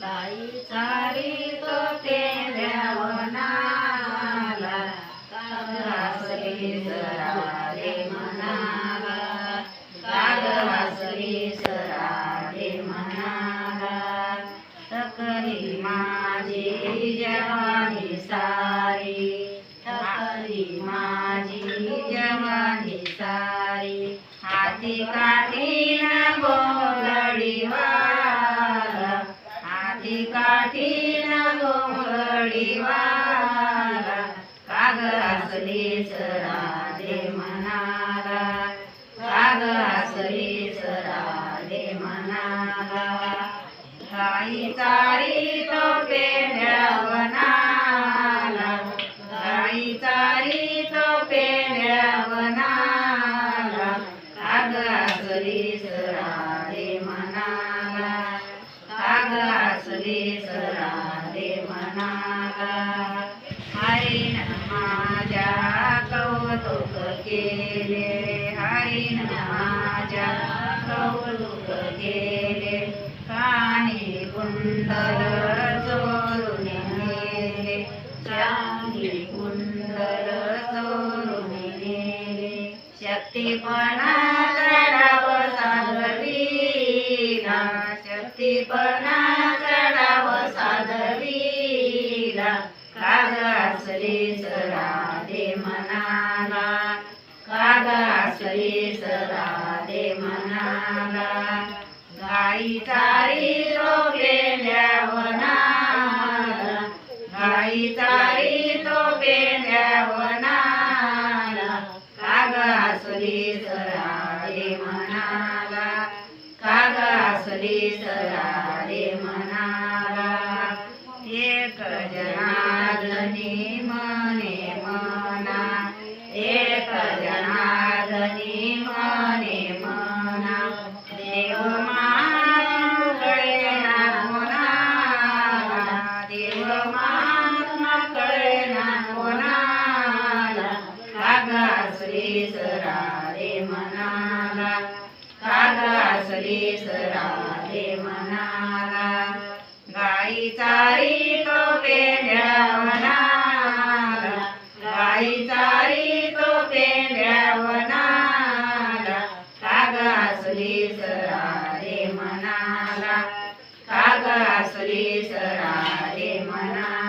गाई चारी तो कागवासरी सरारे कागवासरी सरारे तकरी माझी जवानी सारी तकरी माझी जवानी सारी हाती काठी हाती काठी गोंगडीवाला काग असली काग असली तो पे केले हरिण माझ्या कौतुक केले. कानी कुंडल चोरून नेले. चांदी कुंडल चोरून नेले. शक्तिपणा चढाव साधवीला. शक्तिपणा चढाव काग सदा दे मनाला. गाई तारी तो पेंड्यावनाला गाई तारी तो पेंड्यावनाला कागासरी सदा दे मनाला. कागासरी सदा दे मनाला. एक जनार्दनी मने मनाला कागा श्री सरारे गाई चारी तो पेंढ्या म्हणाला गाई चारी तो पेंढ्या म्हणाला काग असली सराले म्हणाला काग असली सराले म्हणाला